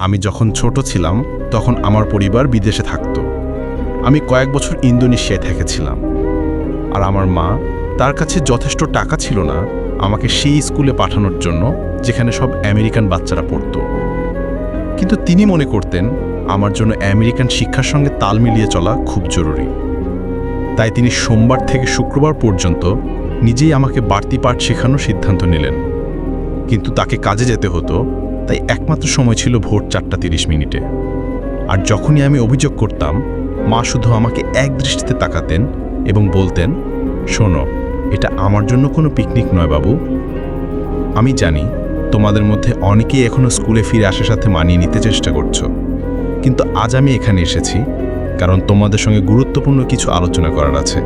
আমি যখন ছোট ছিলাম, তখন আমার পরিবার বিদেশে থাকত। আমি কয়েক বছর ইন্দোনেশিয়ায় থেকেছিলাম। আর আমার মা তার কাছে যথেষ্ট টাকা ছিল না, আমাকে সেই স্কুলে পাঠানোর জন্য, যেখানে সব আমেরিকান বাচ্চারা পড়তো। কিন্তু তিনি মনে করতেন, আমার জন্য আমেরিকান শিক্ষার সঙ্গে তাল মিলিয়ে চলা খুব জরুরি। তাই তিনি সোমবার থেকে শুক্রবার পর্যন্ত নিজেই আমাকে বাড়তি পাঠ শেখানোর সিদ্ধান্ত নিলেন। কিন্তু তাকে কাজে যেতে হতো তাই একমাত্র সময় ছিল ভোর চারটা তিরিশ মিনিটে। আর যখনই আমি অভিযোগ করতাম, মা শুধু আমাকে এক দৃষ্টিতে তাকাতেন এবং বলতেন, শোনো, এটা আমার জন্য কোনো পিকনিক নয় বাবু। আমি জানি তোমাদের মধ্যে অনেকেই এখনও স্কুলে ফিরে আসার সাথে মানিয়ে নিতে চেষ্টা করছ। কিন্তু আজ আমি এখানে এসেছি কারণ তোমাদের সঙ্গে গুরুত্বপূর্ণ কিছু আলোচনা করার আছে।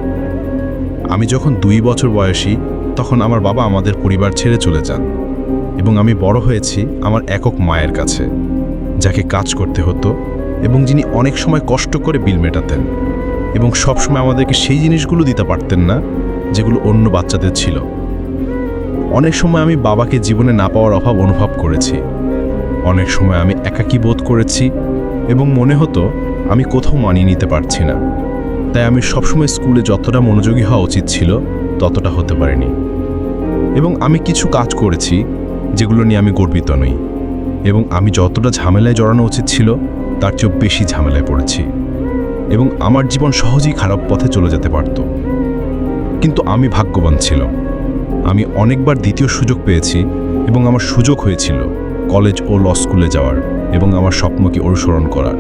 আমি যখন দুই বছর বয়সী, তখন আমার বাবা আমাদের পরিবার ছেড়ে চলে যান। এবং আমি বড় হয়েছি আমার একক মায়ের কাছে, যাকে কাজ করতে হতো এবং যিনি অনেক সময় কষ্ট করে বিল মেটাতেন এবং সবসময় আমাদেরকে সেই জিনিসগুলো দিতে পারতেন না যেগুলো অন্য বাচ্চাদের ছিল। অনেক সময় আমি বাবাকে জীবনে না পাওয়ার অভাব অনুভব করেছি। অনেক সময় আমি একাকী বোধ করেছি এবং মনে হতো আমি কোথাও মানিয়ে নিতে পারছি না। তাই আমি সবসময় স্কুলে যতটা মনোযোগী হওয়া উচিত ছিল ততটা হতে পারিনি। এবং আমি কিছু কাজ করেছি যেগুলো নিয়ে আমি গর্বিত নই। এবং আমি যতটা ঝামেলায় জড়ানো উচিত ছিল, তার চেয়েও বেশি ঝামেলায় পড়েছি। এবং আমার জীবন সহজেই খারাপ পথে চলে যেতে পারত। কিন্তু আমি ভাগ্যবান ছিল আমি অনেকবার দ্বিতীয় সুযোগ পেয়েছি এবং আমার সুযোগ হয়েছিল কলেজ ও ল স্কুলে যাওয়ার এবং আমার স্বপ্নকে অনুসরণ করার।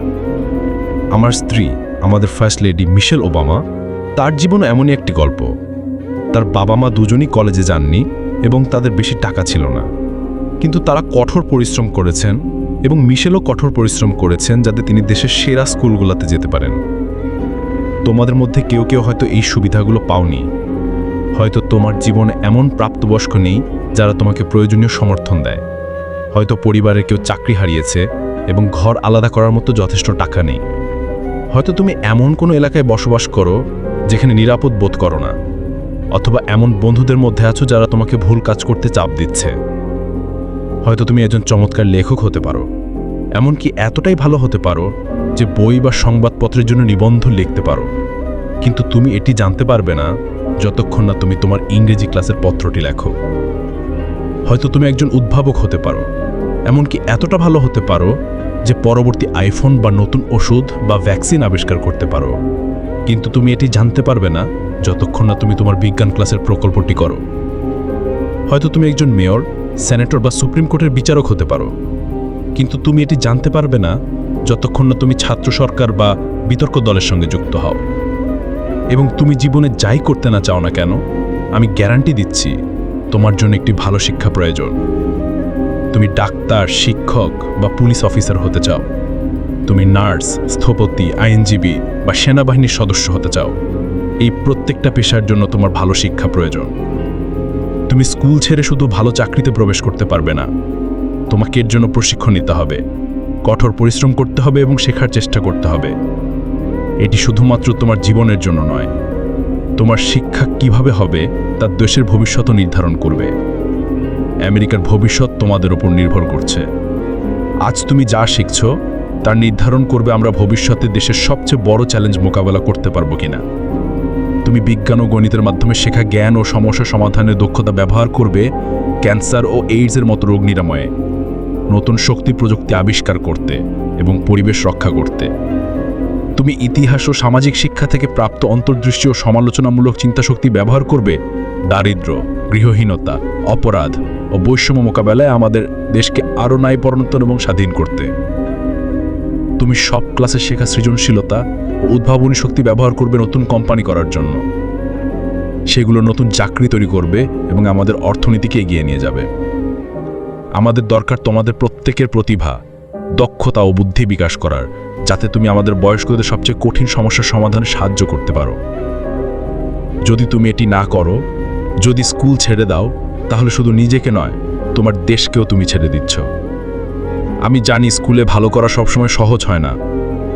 আমার স্ত্রী, আমাদের ফার্স্ট লেডি মিশেল ওবামা, তার জীবনও এমনই একটি গল্প। তার বাবা মা দুজনই কলেজে যাননি এবং তাদের বেশি টাকা ছিল না। কিন্তু তারা কঠোর পরিশ্রম করেছেন এবং মিশেলও কঠোর পরিশ্রম করেছেন যাতে তিনি দেশের সেরা স্কুলগুলোতে যেতে পারেন। তোমাদের মধ্যে কেউ কেউ হয়তো এই সুবিধাগুলো পাওনি। হয়তো তোমার জীবন এমন প্রাপ্তবয়স্ক নেই যারা তোমাকে প্রয়োজনীয় সমর্থন দেয়। হয়তো পরিবারের কেউ চাকরি হারিয়েছে এবং ঘর আলাদা করার মতো যথেষ্ট টাকা নেই। হয়তো তুমি এমন কোনো এলাকায় বসবাস করো যেখানে নিরাপদ বোধ করো না, অথবা এমন বন্ধুদের মধ্যে আছো যারা তোমাকে ভুল কাজ করতে চাপ দিচ্ছে। হয়তো তুমি একজন চমৎকার লেখক হতে পারো। এমনকি এতটাই ভালো হতে পারো যে বই বা সংবাদপত্রের জন্য নিবন্ধ লিখতে পারো। কিন্তু তুমি এটি জানতে পারবে না যতক্ষণ না তুমি তোমার ইংরেজি ক্লাসের পত্রটি লেখো। হয়তো তুমি একজন উদ্ভাবক হতে পারো। এমনকি এতটা ভালো হতে পারো যে পরবর্তী আইফোন বা নতুন ওষুধ বা ভ্যাকসিন আবিষ্কার করতে পারো। কিন্তু তুমি এটি জানতে পারবে না যতক্ষণ না তুমি তোমার বিজ্ঞান ক্লাসের প্রকল্পটি করো। হয়তো তুমি একজন মেয়র সেনেটর বা সুপ্রিম কোর্টের বিচারক হতে পারো। কিন্তু তুমি এটি জানতে পারবে না যতক্ষণ না তুমি ছাত্র সরকার বা বিতর্ক দলের সঙ্গে যুক্ত হও। এবং তুমি জীবনে যাই করতে না চাও না কেন, আমি গ্যারান্টি দিচ্ছি, তোমার জন্য একটি ভালো শিক্ষা প্রয়োজন। তুমি ডাক্তার, শিক্ষক বা পুলিশ অফিসার হতে চাও। তুমি নার্স, স্থপতি, আইনজীবী বা সেনাবাহিনীর সদস্য হতে চাও। এই প্রত্যেকটা পেশার জন্য তোমার ভালো শিক্ষা প্রয়োজন। তুমি স্কুল ছেড়ে শুধু ভালো চাকরিতে প্রবেশ করতে পারবে না। তোমাকে এর জন্য প্রশিক্ষণ নিতে হবে, কঠোর পরিশ্রম করতে হবে এবং শেখার চেষ্টা করতে হবে। এটি শুধুমাত্র তোমার জীবনের জন্য নয়, তোমার শিক্ষা কীভাবে হবে তা দেশের ভবিষ্যৎও নির্ধারণ করবে। আমেরিকার ভবিষ্যৎ তোমাদের উপর নির্ভর করছে। আজ তুমি যা শিখছ তার নির্ধারণ করবে আমরা ভবিষ্যতে দেশের সবচেয়ে বড় চ্যালেঞ্জ মোকাবেলা করতে পারব কিনা। তুমি বিজ্ঞান ও গণিতের মাধ্যমে শেখা জ্ঞান ও সমস্যা সমাধানের দক্ষতা ব্যবহার করবে ক্যান্সার ও এইডসের মতো রোগ নিরাময়ে। নতুন শক্তি প্রযুক্তি আবিষ্কার করতে এবং পরিবেশ রক্ষা করতে। তুমি ইতিহাস ও সামাজিক শিক্ষা থেকে প্রাপ্ত অন্তর্দৃষ্টি ও সমালোচনামূলক চিন্তাশক্তি ব্যবহার করবে। দারিদ্র, গৃহহীনতা, অপরাধ ও বৈষম্য মোকাবেলায় আমাদের দেশকে আরও ন্যায়পরণতন এবং স্বাধীন করতে। তুমি সব ক্লাসে শেখা সৃজনশীলতা উদ্ভাবনী শক্তি ব্যবহার করবে নতুন কোম্পানি করার জন্য। সেগুলো নতুন চাকরি তৈরি করবে এবং আমাদের অর্থনীতিকে এগিয়ে নিয়ে যাবে। আমাদের দরকার তোমাদের প্রত্যেকের প্রতিভা, দক্ষতা ও বুদ্ধি বিকাশ করার, যাতে তুমি আমাদের বয়স্কদের সবচেয়ে কঠিন সমস্যার সমাধানে সাহায্য করতে পারো। যদি তুমি এটি না করো, যদি স্কুল ছেড়ে দাও, তাহলে শুধু নিজেকে নয়, তোমার দেশকেও তুমি ছেড়ে দিচ্ছ। আমি জানি স্কুলে ভালো করা সবসময় সহজ হয় না।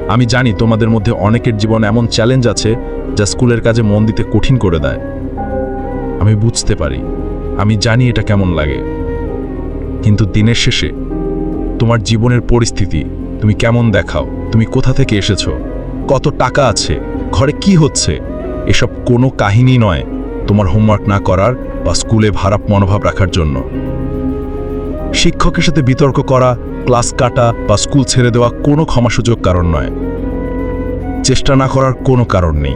আমি জানি তোমাদের মধ্যে অনেকের জীবন এমন চ্যালেঞ্জ আছে যা স্কুলের কাজে মন দিতে কঠিন করে দেয়। আমি বুঝতে পারি, আমি জানি এটা কেমন লাগে। কিন্তু দিনের শেষে, তোমার জীবনের পরিস্থিতি, তুমি কেমন দেখাও, তুমি কোথা থেকে এসেছ, কত টাকা আছে, ঘরে কি হচ্ছে, এসব কোনো কাহিনী নয় তোমার হোমওয়ার্ক না করার বা স্কুলে ভারাপ মনোভাব রাখার জন্য। শিক্ষকের সাথে বিতর্ক করা ক্লাস কাটা বা স্কুল ছেড়ে দেওয়া কোনো ক্ষমাসূচক কারণ নয়। চেষ্টা না করার কোনো কারণ নেই।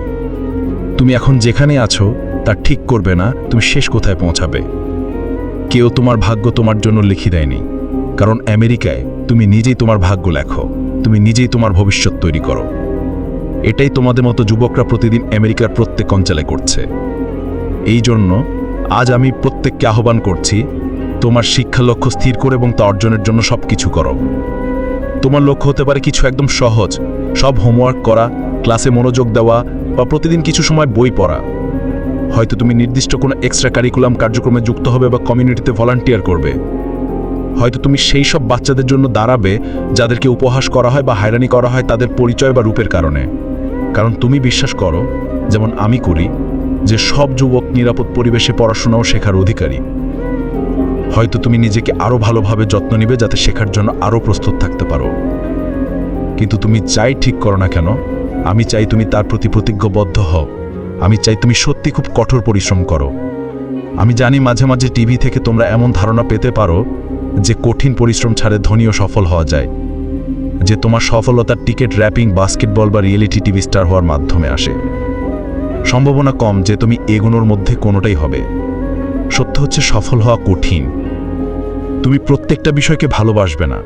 তুমি এখন যেখানে আছো, তা ঠিক করবে না, তুমি শেষ কোথায় পৌঁছাবে। কেউ তোমার ভাগ্য তোমার জন্য লিখে দেয়নি। কারণ আমেরিকায় তুমি নিজেই তোমার ভাগ্য লেখো, তুমি নিজেই তোমার ভবিষ্যৎ তৈরি করো। এটাই তোমাদের মতো যুবকরা প্রতিদিন আমেরিকার প্রত্যেক অঞ্চলে করছে। এই জন্য আজ আমি প্রত্যেককে আহ্বান করছি তোমার শিক্ষা লক্ষ্য স্থির করে এবং তা অর্জনের জন্য সব কিছু করো। তোমার লক্ষ্য হতে পারে কিছু একদম সহজ। সব হোমওয়ার্ক করা ক্লাসে মনোযোগ দেওয়া বা প্রতিদিন কিছু সময় বই পড়া। হয়তো তুমি নির্দিষ্ট কোনো এক্সট্রা কারিকুলাম কার্যক্রমে যুক্ত হবে বা কমিউনিটিতে ভলান্টিয়ার করবে। হয়তো তুমি সেই সব বাচ্চাদের জন্য দাঁড়াবে যাদেরকে উপহাস করা হয় বা হয়রানি করা হয় তাদের পরিচয় বা রূপের কারণে। কারণ তুমি বিশ্বাস করো, যেমন আমি করি, যে সব যুবক নিরাপদ পরিবেশে পড়াশোনাও শেখার অধিকারী। হয়তো তুমি নিজেকে আরও ভালোভাবে যত্ন নিবে যাতে শেখার জন্য আরও প্রস্তুত থাকতে পারো। কিন্তু তুমি যাই ঠিক করো না কেন, আমি চাই তুমি তার প্রতি প্রতিজ্ঞবদ্ধ হও। আমি চাই তুমি সত্যি খুব কঠোর পরিশ্রম করো। আমি জানি মাঝে মাঝে টিভি থেকে তোমরা এমন ধারণা পেতে পারো যে কঠিন পরিশ্রম ছাড়ে ধনী ও সফল হওয়া যায়, যে তোমার সফলতার টিকিট র্যাপিং, বাস্কেটবল বা রিয়েলিটি টিভি স্টার হওয়ার মাধ্যমে আসে। সম্ভাবনা কম যে তুমি এগুনোর মধ্যে কোনোটাই হবে। সত্য হচ্ছে সফল হওয়া কঠিন। তুমি প্রত্যেকটা বিষয়কে ভালোবাসবে না।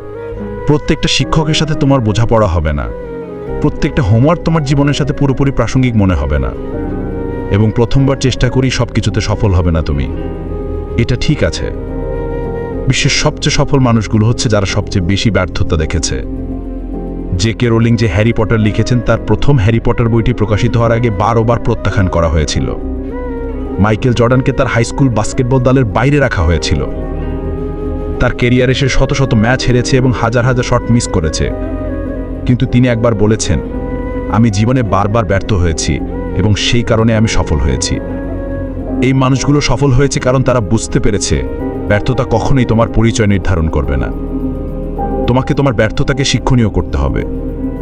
প্রত্যেকটা শিক্ষকের সাথে তোমার বোঝাপড়া হবে না। প্রত্যেকটা হোমওয়ার্ক তোমার জীবনের সাথে পুরোপুরি প্রাসঙ্গিক মনে হবে না। এবং প্রথমবার চেষ্টা করি সব কিছুতে সফল হবে না তুমি। এটা ঠিক আছে। বিশ্বের সবচেয়ে সফল মানুষগুলো হচ্ছে যারা সবচেয়ে বেশি ব্যর্থতা দেখেছে। যে কে রোলিং যে হ্যারি পটার লিখেছেন, তার প্রথম হ্যারি পটার বইটি প্রকাশিত হওয়ার আগে বারোবার প্রত্যাখ্যান করা হয়েছিল। মাইকেল জর্ডানকে তার হাই স্কুল বাস্কেটবল দলের বাইরে রাখা হয়েছিল। তার কেরিয়ারে সে শত শত ম্যাচ হেরেছে এবং হাজার হাজার শট মিস করেছে। কিন্তু তিনি একবার বলেছেন, আমি জীবনে বারবার ব্যর্থ হয়েছি এবং সেই কারণে আমি সফল হয়েছি। এই মানুষগুলো সফল হয়েছে কারণ তারা বুঝতে পেরেছে, ব্যর্থতা কখনোই তোমার পরিচয় নির্ধারণ করবে না। তোমাকে তোমার ব্যর্থতাকে শিক্ষণীয় করতে হবে।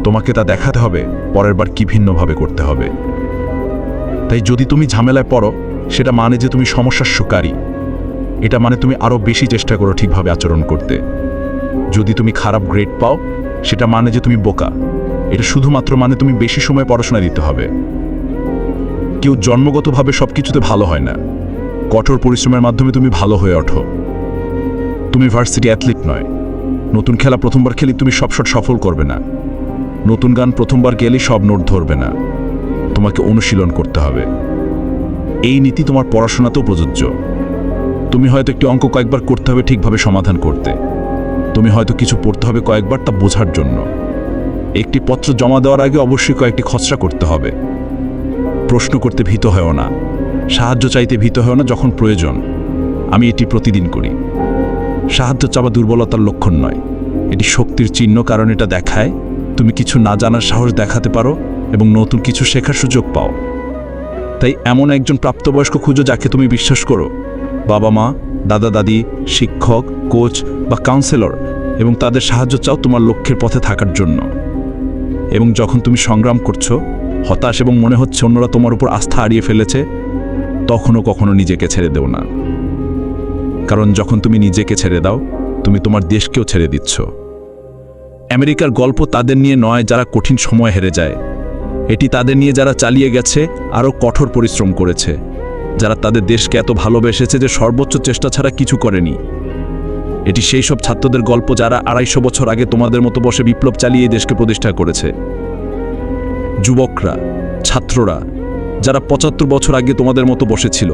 তোমাকে তা দেখাতে হবে, পরের বার কি ভিন্নভাবে করতে হবে। তাই যদি তুমি ঝামেলায় পড়ো, সেটা মানে যে তুমি সমস্যার সুকারী এটা মানে তুমি আরও বেশি চেষ্টা করো ঠিকভাবে আচরণ করতে। যদি তুমি খারাপ গ্রেড পাও, সেটা মানে যে তুমি বোকা। এটা শুধুমাত্র মানে তুমি বেশি সময় পড়াশোনা দিতে হবে। কেউ জন্মগতভাবে সব কিছুতে ভালো হয় না। কঠোর পরিশ্রমের মাধ্যমে তুমি ভালো হয়ে ওঠো। তুমি ভার্সিটি অ্যাথলিট নয়। নতুন খেলা প্রথমবার খেলি তুমি সব শট সফল করবে না। নতুন গান প্রথমবার গেলেই সব নোট ধরবে না। তোমাকে অনুশীলন করতে হবে। এই নীতি তোমার পড়াশোনাতেও প্রযোজ্য। তুমি হয়তো একটি অঙ্ক কয়েকবার করতে হবে ঠিকভাবে সমাধান করতে। তুমি হয়তো কিছু পড়তে হবে কয়েকবার তা বোঝার জন্য। একটি পত্র জমা দেওয়ার আগে অবশ্যই কয়েকটি খসড়া করতে হবে। প্রশ্ন করতে ভীত হয়েও না। সাহায্য চাইতে ভীত হয়েও না যখন প্রয়োজন। আমি এটি প্রতিদিন করি। সাহায্য চাওয়া দুর্বলতার লক্ষণ নয়। এটি শক্তির চিহ্ন কারণ এটা দেখায়। তুমি কিছু না জানার সাহস দেখাতে পারো এবং নতুন কিছু শেখার সুযোগ পাও। তাই এমন একজন প্রাপ্তবয়স্ক খুঁজো যাকে তুমি বিশ্বাস করো। বাবা মা, দাদা দাদি, শিক্ষক, কোচ বা কাউন্সেলর এবং তাদের সাহায্য চাও তোমার লক্ষ্যের পথে থাকার জন্য। এবং যখন তুমি সংগ্রাম করছ, হতাশ এবং মনে হচ্ছে অন্যরা তোমার উপর আস্থা হারিয়ে ফেলেছে, তখনও কখনো নিজেকে ছেড়ে দেও না। কারণ যখন তুমি নিজেকে ছেড়ে দাও, তুমি তোমার দেশকেও ছেড়ে দিচ্ছ। আমেরিকার গল্প তাদের নিয়ে নয় যারা কঠিন সময় হেরে যায়। এটি তাদের নিয়ে যারা চালিয়ে গেছে, আরও কঠোর পরিশ্রম করেছে। যারা তাদের দেশকে এত ভালোবেসেছে যে সর্বোচ্চ চেষ্টা ছাড়া কিছু করেনি। এটি সেই সব ছাত্রদের গল্প যারা আড়াইশো বছর আগে তোমাদের মতো বসে বিপ্লব চালিয়ে দেশকে প্রতিষ্ঠা করেছে। যুবকরা, ছাত্ররা, যারা পঁচাত্তর বছর আগে তোমাদের মতো বসেছিল,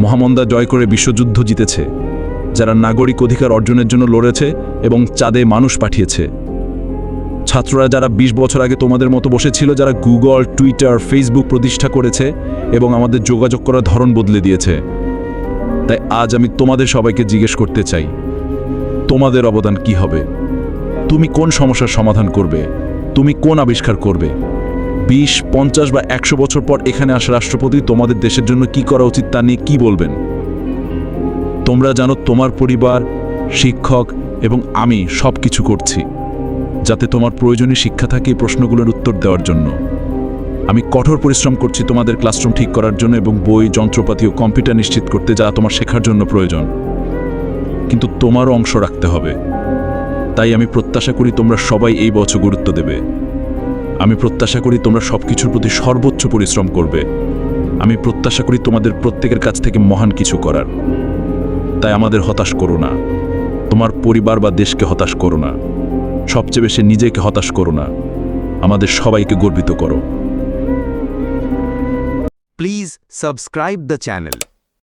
মহামন্দা জয় করে বিশ্বযুদ্ধ জিতেছে, যারা নাগরিক অধিকার অর্জনের জন্য লড়েছে এবং চাঁদে মানুষ পাঠিয়েছে। ছাত্ররা যারা ২০ বছর আগে তোমাদের মতো বসেছিল, যারা গুগল টুইটার ফেসবুক প্রতিষ্ঠা করেছে এবং আমাদের যোগাযোগ করার ধরন বদলে দিয়েছে। তাই আজ আমি তোমাদের সবাইকে জিজ্ঞেস করতে চাই, তোমাদের অবদান কি হবে? তুমি কোন সমস্যার সমাধান করবে? তুমি কোন আবিষ্কার করবে? বিশ, পঞ্চাশ বা একশো বছর পর এখানে আসা রাষ্ট্রপতি তোমাদের দেশের জন্য কি করা উচিত তা নিয়ে কি বলবেন? তোমরা জানো তোমার পরিবার, শিক্ষক এবং আমি সব কিছু করছি। যাতে তোমার প্রয়োজনীয় শিক্ষা থাকে এই প্রশ্নগুলোর উত্তর দেওয়ার জন্য। আমি কঠোর পরিশ্রম করছি তোমাদের ক্লাসরুম ঠিক করার জন্য এবং বই, যন্ত্রপাতি ও কম্পিউটার নিশ্চিত করতে যা তোমার শেখার জন্য প্রয়োজন। কিন্তু তোমারও অংশ রাখতে হবে। তাই আমি প্রত্যাশা করি তোমরা সবাই এই বছর গুরুত্ব দেবে। আমি প্রত্যাশা করি তোমরা সব কিছুর প্রতি সর্বোচ্চ পরিশ্রম করবে। আমি প্রত্যাশা করি তোমাদের প্রত্যেকের কাছ থেকে মহান কিছু করার। তাই আমাদের হতাশ করো না। তোমার পরিবার বা দেশকে হতাশ করো না। সবচেয়ে বেশি নিজেকে হতাশ করো না আমাদের সবাইকে গর্বিত করো প্লিজ সাবস্ক্রাইব দ্য channel.